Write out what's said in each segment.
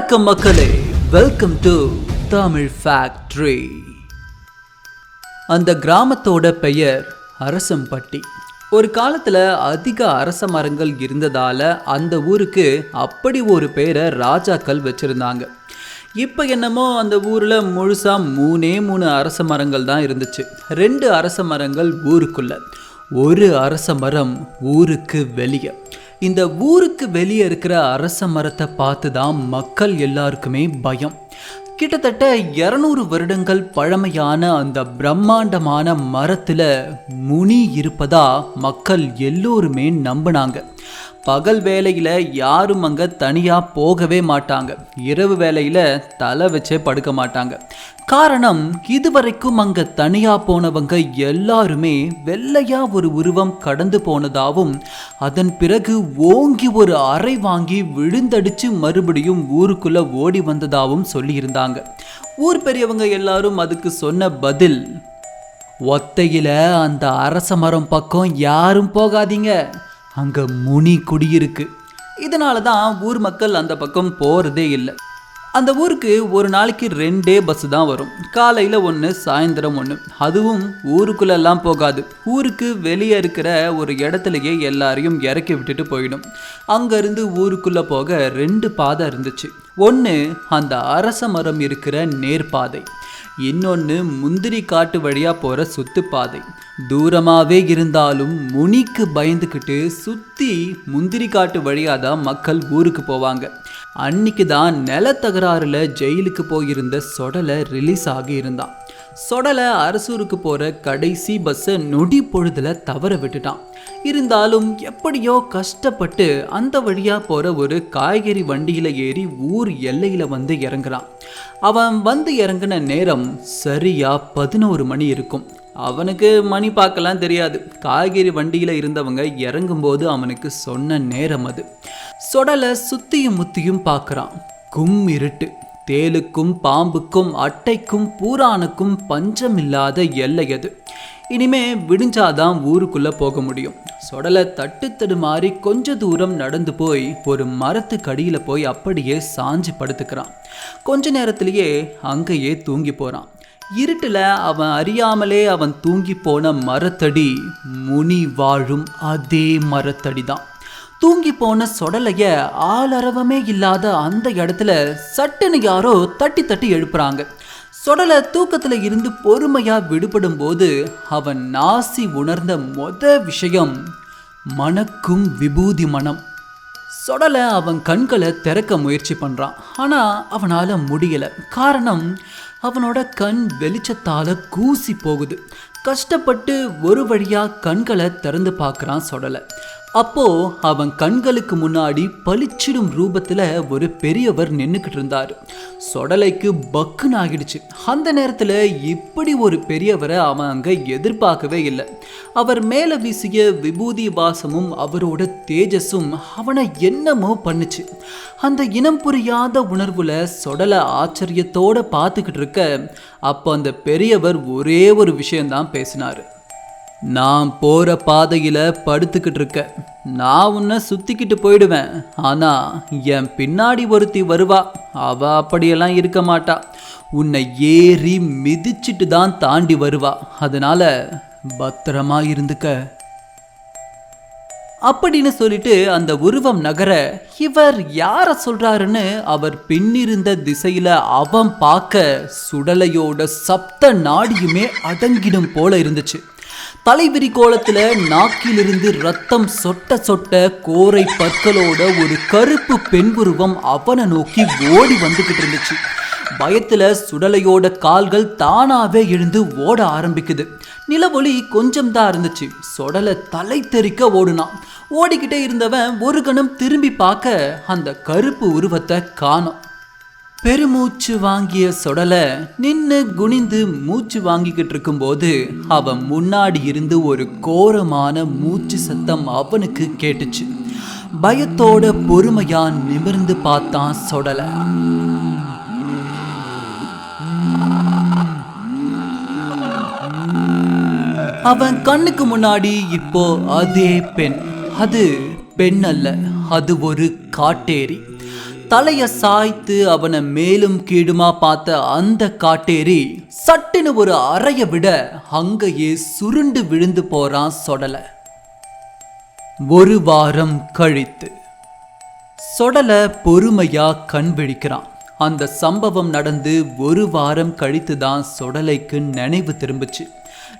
வணக்கம் மக்களே. Welcome to Tamil factory அந்த கிராமத்தோட பெயர் அரசம்பட்டி. ஒரு காலத்துல அதிக அரச மரங்கள் இருந்ததால அந்த ஊருக்கு அப்படி ஒரு பேரை ராஜாக்கள் வச்சிருந்தாங்க. இப்போ என்னமோ அந்த ஊரில் முழுசா மூணே மூணு அரச மரங்கள் தான் இருந்துச்சு. ரெண்டு அரச மரங்கள் ஊருக்குள்ள. ஒரு அரச மரம் ஊருக்கு வெளியே. இந்த ஊருக்கு வெளியே இருக்கிற அரச மரத்தை பார்த்து தான் மக்கள் எல்லாருக்குமே பயம். கிட்டத்தட்ட இரநூறு வருடங்கள் பழமையான அந்த பிரம்மாண்டமான மரத்தில் முனி இருப்பதா மக்கள் எல்லோருமே நம்பினாங்க. பகல் வேலையில் யாரும் அங்கே தனியாக போகவே மாட்டாங்க. இரவு வேலையில் தலை வச்சே படுக்க மாட்டாங்க. காரணம் இதுவரைக்கும் அங்கே தனியாக போனவங்க எல்லாருமே வெள்ளையா ஒரு உருவம் கடந்து போனதாகவும் அதன் பிறகு ஓங்கி ஒரு அறை வாங்கி விழுந்தடிச்சு மறுபடியும் ஊருக்குள்ளே ஓடி வந்ததாகவும் சொல்லியிருந்தாங்க. ஊர் பெரியவங்க எல்லாரும் அதுக்கு சொன்ன பதில் ஒத்தையில் அந்த அரச மரம் பக்கம் யாரும் போகாதீங்க. அங்கே முனி குடியிருக்கு. இதனால தான் ஊர் மக்கள் அந்த பக்கம் போகிறதே இல்லை. அந்த ஊருக்கு ஒரு நாளைக்கு ரெண்டே பஸ் தான் வரும். காலையில் ஒன்று சாயந்தரம் ஒன்று அதுவும் ஊருக்குள்ளெல்லாம் போகாது. ஊருக்கு வெளியே இருக்கிற ஒரு இடத்துலையே எல்லாரையும் இறக்கி விட்டுட்டு போயிடும். அங்கேருந்து ஊருக்குள்ளே போக ரெண்டு பாதை இருந்துச்சு. ஒன்று அந்த அரச மரம் இருக்கிற நேர்பாதை. இன்னொன்று முந்திரி காட்டு வழியாக போகிற சுத்துப்பாதை. தூரமாகவே இருந்தாலும் முனிக்கு பயந்துக்கிட்டு சுற்றி முந்திரி காட்டு வழியாக தான் மக்கள் ஊருக்கு போவாங்க. அன்னைக்கு தான் நிலத்தகராறில் ஜெயிலுக்கு போயிருந்த சொடலை ரிலீஸ் ஆகி இருந்தான். சொடலை அரசூருக்கு போகிற கடைசி பஸ்ஸை நொடி பொழுதில் தவற விட்டுட்டான். இருந்தாலும் எப்படியோ கஷ்டப்பட்டு அந்த வழியாக போகிற ஒரு காய்கறி வண்டியில் ஏறி ஊர் எல்லையில் வந்து இறங்குறான். அவன் வந்து இறங்கின நேரம் சரியாக பதினோரு மணி இருக்கும். அவனுக்கு மணி பார்க்கலாம் தெரியாது. காய்கறி வண்டியில் இருந்தவங்க இறங்கும்போது அவனுக்கு சொன்ன நேரம் அது. சொடலை சுத்தியும் முத்தியும் பார்க்குறான். கும் இருட்டு. தேலுக்கும் பாம்புக்கும் அட்டைக்கும் பூரானுக்கும் பஞ்சமில்லாத எல்லை அது. இனிமே விடிஞ்சாதான் ஊருக்குள்ளே போக முடியும். சொடலை தட்டு தடுமாறி கொஞ்ச தூரம் நடந்து போய் ஒரு மரத்துக்கடியில போய் அப்படியே சாஞ்சு படுத்துக்கிறான். கொஞ்ச நேரத்திலேயே அங்கேயே தூங்கி போகிறான் இருட்டில் அவன் அறியாமலே அவன் தூங்கி போன மரத்தடி முனி வாழும் அதே மரத்தடி தான் தூங்கி போன சொடலைய ஆளரவமே இல்லாத அந்த இடத்துல சட்டுன்னு யாரோ தட்டி தட்டி எழுப்புறாங்க. சொடலை தூக்கத்தில் இருந்து பொறுமையாக விடுபடும் போது அவன் நாசி உணர்ந்த மொத விஷயம் மணக்கும் விபூதி மனம் சொடலை அவன் கண்களை திறக்க முயற்சி பண்றான். ஆனா அவனால முடியலை. காரணம் அவனோட கண் வெளிச்சத்தால கூசி போகுது. கஷ்டப்பட்டு ஒரு வழியா கண்களை திறந்து பார்க்குறான் சொடலை. அப்போ அவன் கண்களுக்கு முன்னாடி பளிச்சிடும் ரூபத்துல ஒரு பெரியவர் நின்றுக்கிட்டு இருந்தார். சொடலைக்கு பக்குன்னு ஆகிடுச்சு. அந்த நேரத்துல இப்படி ஒரு பெரியவரை அவன் அங்க எதிர்பார்க்கவே இல்லை. அவர் மேல வீசிய விபூதி வாசமும் அவரோட தேஜஸும் அவனை என்னமோ பண்ணுச்சு. அந்த இனம் புரியாத உணர்வுல சொடலை ஆச்சரியத்தோட பார்த்துக்கிட்டு இருக்க அப்போ அந்த பெரியவர் ஒரே ஒரு விஷயம்தான் பேசினாரு. நான் போகிற பாதையில் படுத்துக்கிட்டு இருக்க நான் உன்னை சுற்றிக்கிட்டு போயிடுவேன். ஆனால் என் பின்னாடி ஒருத்தி வருவா. அவ அப்படியெல்லாம் இருக்க மாட்டா. உன்னை ஏறி மிதிச்சிட்டு தான் தாண்டி வருவா. அதனால் பத்திரமா இருந்துக்க. அப்படின்னு சொல்லிட்டு அந்த உருவம் நகர இவர் யாரை சொல்றாருன்னு அவர் பின்னிருந்த திசையில அவன் பார்க்க சுடலையோட சப்த நாடியுமே அடங்கிடும் போல இருந்துச்சு. தலைவிரி கோலத்துல நாக்கிலிருந்து ரத்தம் சொட்ட சொட்ட கோரை பற்களோட ஒரு கருப்பு பெண் உருவம் அவனை நோக்கி ஓடி வந்துகிட்டு இருந்துச்சு. பயத்துல சுடலையோட கால்கள் தானாவே எழுந்து ஓட ஆரம்பிக்குது. நிலவொளி கொஞ்சம் தான் இருந்துச்சு. சுடலை தலை தெறிக்க ஓடுனான். ஓடிக்கிட்டே இருந்தவன் ஒரு கணம் திரும்பி பார்க்க அந்த கருப்பு உருவத்தை காணும். பெருமூச்சு வாங்கிய சொடலை நின்று குனிந்து மூச்சு வாங்கிக்கிட்டு இருக்கும்போது அவன் முன்னாடி இருந்து ஒரு கோரமான மூச்சு சத்தம் அவனுக்கு கேட்டுச்சு. பயத்தோட பொறுமையா நிமிர்ந்து பார்த்தான் சொடலை. அவன் கண்ணுக்கு முன்னாடி இப்போ அதே பெண். அது பெண் அல்ல அது ஒரு காட்டேரி. தலைய சாய்த்து அவனை மேலும் கீழுமா பார்த்த அந்த காட்டேரி சட்டுன்னு ஒரு அறைய விட அங்கேயே சுருண்டு விழுந்து போறான் சொடல. ஒரு வாரம் கழித்து சொடல பொறுமையா கண் விழிக்கிறான். அந்த சம்பவம் நடந்து ஒரு வாரம் கழித்து தான் சொடலைக்கு நினைவு திரும்புச்சு.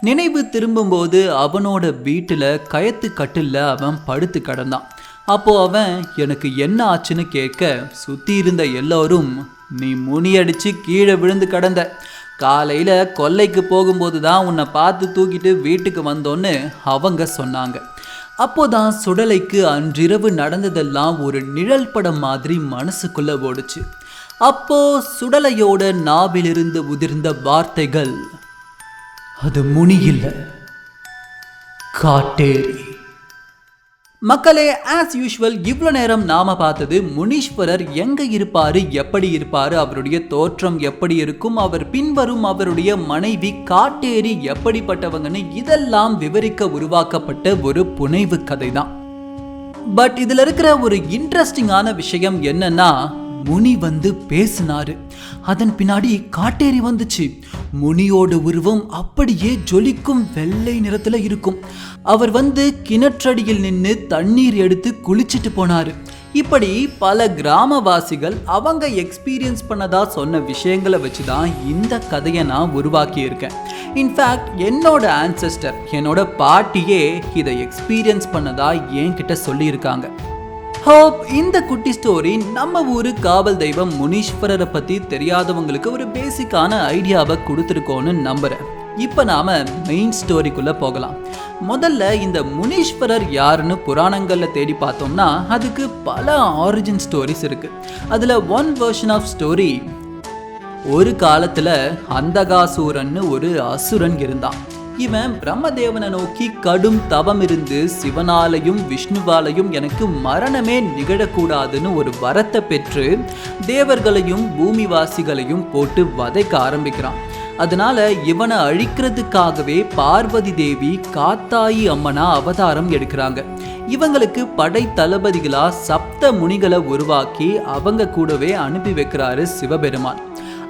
நினைவு திரும்பும்போது அவனோட வீட்டில் கயத்து கட்டில் அவன் படுத்து கிடந்தான். அப்போ அவன் எனக்கு என்ன ஆச்சுன்னு கேட்க சுற்றி இருந்த எல்லோரும் நீ முனியடிச்சு கீழே விழுந்து கிடந்த. காலையில் கொல்லைக்கு போகும்போது தான் உன்னை பார்த்து தூக்கிட்டு வீட்டுக்கு வந்தோன்னு அவங்க சொன்னாங்க. அப்போதான் சுடலைக்கு அன்றிரவு நடந்ததெல்லாம் ஒரு நிழல் படம் மாதிரி மனசுக்குள்ளே ஓடுச்சு. அப்போ சுடலையோட நாவிலிருந்து உதிர்ந்த வார்த்தைகள் அது முனி இல்லை காட்டேரி. மக்களே ஆஸ் யூஷுவல் இவ்வளோ நேரம் நாம் பார்த்தது முனீஸ்வரர் எங்கே இருப்பார் எப்படி இருப்பார் அவருடைய தோற்றம் எப்படி இருக்கும் அவர் பின்வரும் அவருடைய மனைவி காட்டேரி எப்படிப்பட்டவங்கன்னு இதெல்லாம் விவரிக்க உருவாக்கப்பட்ட ஒரு புனைவு கதை தான் பட் இதில் இருக்கிற ஒரு இன்ட்ரெஸ்டிங்கான விஷயம் என்னன்னா முனி வந்து பேசினாரு. அதன் பின்னாடி காட்டேரி வந்துச்சு. முனியோட உருவம் அப்படியே ஜொலிக்கும் வெள்ளை நிறத்துல இருக்கும். அவர் வந்து கிணற்றடியில் நின்று தண்ணீர் எடுத்து குளிச்சிட்டு போனாரு. இப்படி பல கிராமவாசிகள் அவங்க எக்ஸ்பீரியன்ஸ் பண்ணதா சொன்ன விஷயங்களை வச்சு தான் இந்த கதையை நான் உருவாக்கியிருக்கேன். இன்ஃபேக்ட் என்னோட ஆன்செஸ்டர் என்னோட பாட்டியே இதை எக்ஸ்பீரியன்ஸ் பண்ணதா என்கிட்ட சொல்லியிருக்காங்க. ஹோப் இந்த குட்டி ஸ்டோரி நம்ம ஊரு காவல் தெய்வம் முனீஸ்வரரை பத்தி தெரியாதவங்களுக்கு ஒரு பேசிக்கான ஐடியாவை கொடுத்துருக்கோன்னு நம்புறேன். இப்போ நாம மெயின் ஸ்டோரிக்குள்ள போகலாம். முதல்ல இந்த முனீஸ்வரர் யாருன்னு புராணங்கள்ல தேடி பார்த்தோம்னா அதுக்கு பல ஆரிஜின் ஸ்டோரிஸ் இருக்கு. அதில் ஒன் வெர்ஷன் ஆஃப் ஸ்டோரி ஒரு காலத்தில் அந்தகாசூரன்னு ஒரு அசுரன் இருந்தான். இவன் பிரம்மதேவனை நோக்கி கடும் தவம் இருந்து சிவனாலையும் விஷ்ணுவாலையும் எனக்கு மரணமே நிகழக்கூடாதுன்னு ஒரு வரத்தை பெற்று தேவர்களையும் பூமிவாசிகளையும் போட்டு வதைக்க ஆரம்பிக்கிறான். அதனால இவனை அழிக்கிறதுக்காகவே பார்வதி தேவி காத்தாயி அம்மனா அவதாரம் எடுக்கிறாங்க. இவங்களுக்கு படை தளபதிகளா சப்த முனிகளை உருவாக்கி அவங்க கூடவே அனுப்பி வைக்கிறாரு சிவபெருமான்.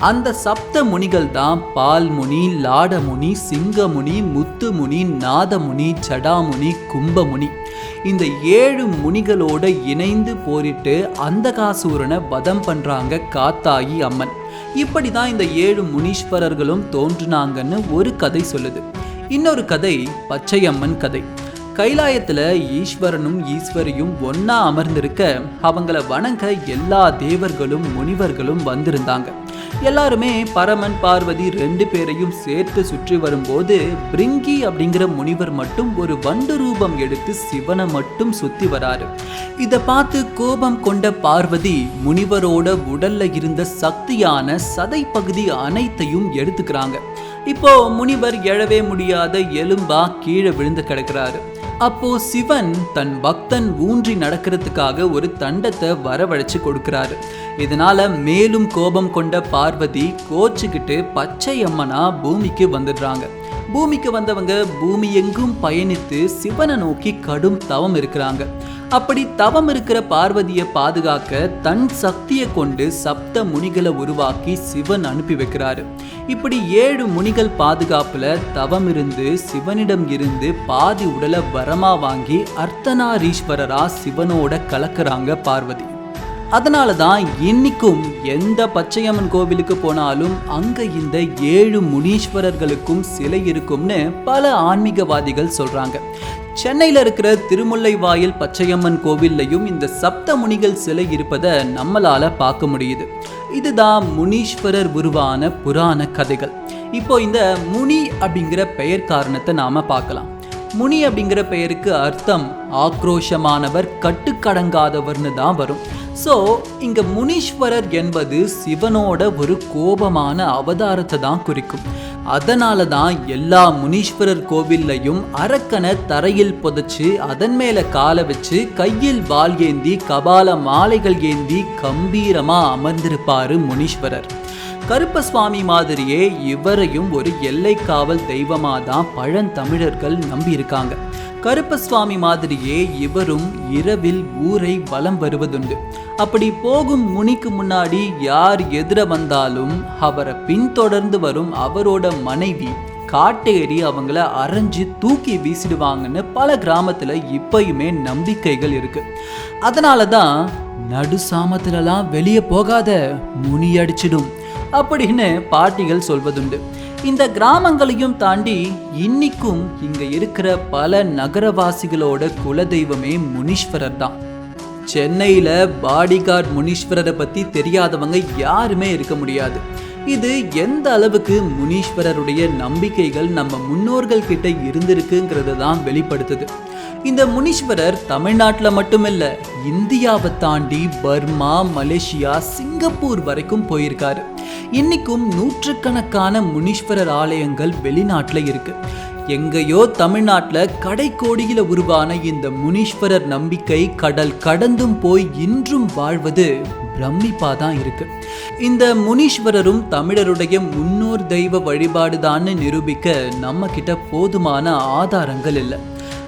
அந்த சப்த முனிகள் தான் பால்முனி லாடமுனி சிங்கமுனி முத்துமுனி நாதமுனி ஜடாமுனி கும்பமுனி. இந்த ஏழு முனிகளோட இணைந்து போரிட்டு அந்தகாசூரனை வதம் பண்றாங்க காத்தாயி அம்மன். இப்படி தான் இந்த ஏழு முனீஸ்வரர்களும் தோன்றுனாங்கன்னு ஒரு கதை சொல்லுது. இன்னொரு கதை பச்சையம்மன் கதை. கைலாயத்தில் ஈஸ்வரனும் ஈஸ்வரியும் ஒன்னா அமர்ந்திருக்க அவங்கள வணங்க எல்லா தேவர்களும் முனிவர்களும் வந்திருந்தாங்க. எல்லாருமே பரமன் பார்வதி ரெண்டு பேரையும் சேர்த்து சுற்றி வரும்போது பிரிங்கி அப்படிங்கிற முனிவர் மட்டும் ஒரு வண்டு ரூபம் எடுத்து சிவனை மட்டும் சுத்தி வராரு. இத பார்த்து கோபம் கொண்ட பார்வதி முனிவரோட உடல்ல இருந்த சக்தியான சதை பகுதி அனைத்தையும் எடுத்துக்கிறாங்க. இப்போ முனிவர் எழவே முடியாத எலும்பா கீழே விழுந்து கிடக்கிறாரு. அப்போ சிவன் தன் பக்தன் ஊன்றி நடக்கிறதுக்காக ஒரு தண்டத்தை வரவழைச்சு கொடுக்கிறாரு. இதனால மேலும் கோபம் கொண்ட பார்வதி கோச்சுக்கிட்டு பச்சை அம்மனா பூமிக்கு வந்துடுறாங்க. பூமிக்கு வந்தவங்க பூமி எங்கும் பயணித்து சிவனை நோக்கி கடும் தவம் இருக்கிறாங்க. அப்படி தவம் இருக்கிற பார்வதியை பாதுகாக்க தன் சக்தியை கொண்டு சப்த முனிகளை உருவாக்கி சிவன் அனுப்பி வைக்கிறாரு. இப்படி ஏழு முனிகள் பாதுகாப்புல தவம் இருந்து சிவனிடம் இருந்து பாதி உடலை வரமா வாங்கி அர்த்தநாரீஸ்வரரா சிவனோட கலக்கிறாங்க பார்வதி. அதனால தான் இன்னைக்கும் எந்த பச்சையம்மன் கோவிலுக்கு போனாலும் அங்க இந்த ஏழு முனீஸ்வரர்களுக்கும் சிலை இருக்கும்னு பல ஆன்மீகவாதிகள் சொல்றாங்க. சென்னையில் இருக்கிற திருமுல்லை வாயில் பச்சையம்மன் கோவில்லையும் இந்த சப்த முனிகள் சிலை இருப்பதை நம்மளால் பார்க்க முடியுது. இதுதான் முனீஸ்வரர் உருவான புராண கதைகள். இப்போ இந்த முனி அப்படிங்கிற பெயர் காரணத்தை நாம் பார்க்கலாம். முனி அப்படிங்கிற பெயருக்கு அர்த்தம் ஆக்ரோஷமானவர் கட்டுக்கடங்காதவர்னு தான் வரும். ஸோ இங்க முனீஸ்வரர் என்பது சிவனோட ஒரு கோபமான அவதாரத்தை தான் குறிக்கும். அதனால தான் எல்லா முனீஸ்வரர் கோவில்லையும் அரக்கனை தரையில் புதைச்சு அதன் மேலே காலை வச்சு கையில் வாள் ஏந்தி கபால மாலைகள் ஏந்தி கம்பீரமாக அமர்ந்திருப்பாரு முனீஸ்வரர். கருப்பசுவாமி மாதிரியே இவரையும் ஒரு எல்லை காவல் தெய்வமாக தான் பழந்தமிழர்கள் நம்பியிருக்காங்க. கருப்பசுவாமி மாதிரியே இவரும் இரவில் ஊரை வலம் வருவதுண்டு. அப்படி போகும் முனிக்கு முன்னாடி யார் எதிர வந்தாலும் அவரை பின்தொடர்ந்து வரும் அவரோட மனைவி காட்டேறி அவங்கள அரைஞ்சு தூக்கி வீசிடுவாங்கன்னு பல கிராமத்தில் இப்பயுமே நம்பிக்கைகள் இருக்கு. அதனால தான் நடு சாமத்துலலாம் வெளியே போகாத முனி அடிச்சிடும். அப்படின்னு பாட்டிகள் சொல்வதுண்டு. இந்த கிராமங்களையும் தாண்டி இன்னிக்கும் இங்க இருக்கிற பல நகரவாசிகளோட குலதெய்வமே முனீஸ்வரர் தான். சென்னையில பாடிகார்ட் முனீஸ்வரரை பத்தி தெரியாதவங்க யாருமே இருக்க முடியாது. இது எந்த அளவுக்கு முனீஸ்வரருடைய நம்பிக்கைகள் நம்ம முன்னோர்கள் கிட்ட இருந்திருக்குங்கிறது தான் வெளிப்படுத்துது. இந்த முனீஸ்வரர் தமிழ்நாட்டில் மட்டுமில்ல இந்தியாவை தாண்டி பர்மா மலேசியா சிங்கப்பூர் வரைக்கும் போயிருக்காரு. இன்னைக்கும் நூற்றுக்கணக்கான முனீஸ்வரர் ஆலயங்கள் வெளிநாட்டில் இருக்கு. எங்கேயோ தமிழ்நாட்டில் கடைக்கோடியில உருவான இந்த முனீஸ்வரர் நம்பிக்கை கடல் கடந்தும் போய் இன்றும் வாழ்வது பிரமிப்பா தான் இருக்கு. இந்த முனீஸ்வரரும் தமிழருடைய முன்னோர் தெய்வ வழிபாடுதான்னு நிரூபிக்க நம்ம கிட்ட போதுமான ஆதாரங்கள் இல்லை.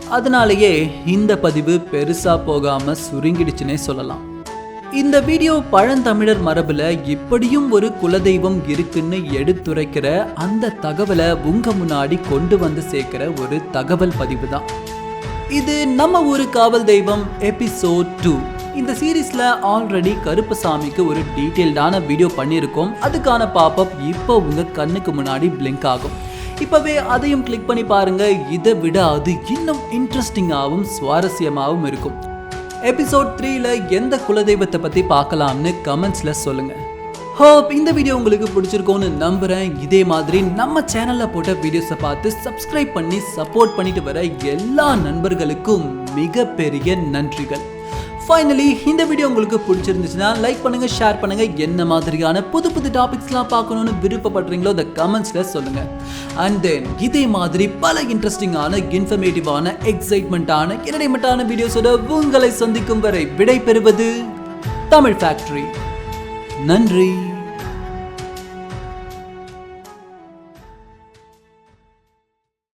அதனாலேயே இந்த பதிவு பெருசா போகாம சுருங்கிடுச்சுன்னே சொல்லலாம். இந்த வீடியோ பழந்தமிழர் மரபுல இப்படியும் ஒரு குலதெய்வம் இருக்குன்னு எடுத்துரைக்கிற அந்த தகவலை உங்க முன்னாடி கொண்டு வந்து சேர்க்கிற ஒரு தகவல் பதிவு தான் இது நம்ம ஊரு காவல் தெய்வம் எபிசோட் டூ இந்த சீரீஸ்ல ஆல்ரெடி கருப்பசாமிக்கு ஒரு டீட்டெயில்டான வீடியோ பண்ணியிருக்கோம். அதுக்கான பாப்பப் இப்போ உங்க கண்ணுக்கு முன்னாடி பிளிங்க் ஆகும். இப்போவே அதையும் கிளிக் பண்ணி பாருங்க. இதை விட அது இன்னும் இன்ட்ரெஸ்டிங்காகவும் சுவாரஸ்யமாகவும் இருக்கும். எபிசோட் த்ரீல எந்த குலதெய்வத்தை பத்தி பார்க்கலாம்னு கமெண்ட்ஸ்ல சொல்லுங்க. ஹோப் இந்த வீடியோ உங்களுக்கு பிடிச்சிருக்கோன்னு நம்புறேன். இதே மாதிரி நம்ம சேனல்ல போட்ட வீடியோஸை பார்த்து சப்ஸ்கிரைப் பண்ணி சப்போர்ட் பண்ணிட்டு வர எல்லா நண்பர்களுக்கும் மிகப்பெரிய நன்றிகள். ஃபைனலி இந்த வீடியோ உங்களுக்கு பிடிச்சிருந்துச்சுன்னா லைக் பண்ணுங்க ஷேர் பண்ணுங்க. என்ன மாதிரியான புது புது டாபிக்ஸ்லாம் பார்க்கணும்னு விருப்பப்படுறீங்களோ இந்த கமெண்ட்ஸில் சொல்லுங்க. அண்ட் தென் இதே மாதிரி பல இன்ட்ரெஸ்டிங்கான இன்ஃபர்மேட்டிவான எக்ஸைட்மெண்ட்டான என்டர்டைன்மெண்ட்டான வீடியோஸோட உங்களை சந்திக்கும் வரை விடை பெறுவது தமிழ் ஃபேக்ட்ரி நன்றி.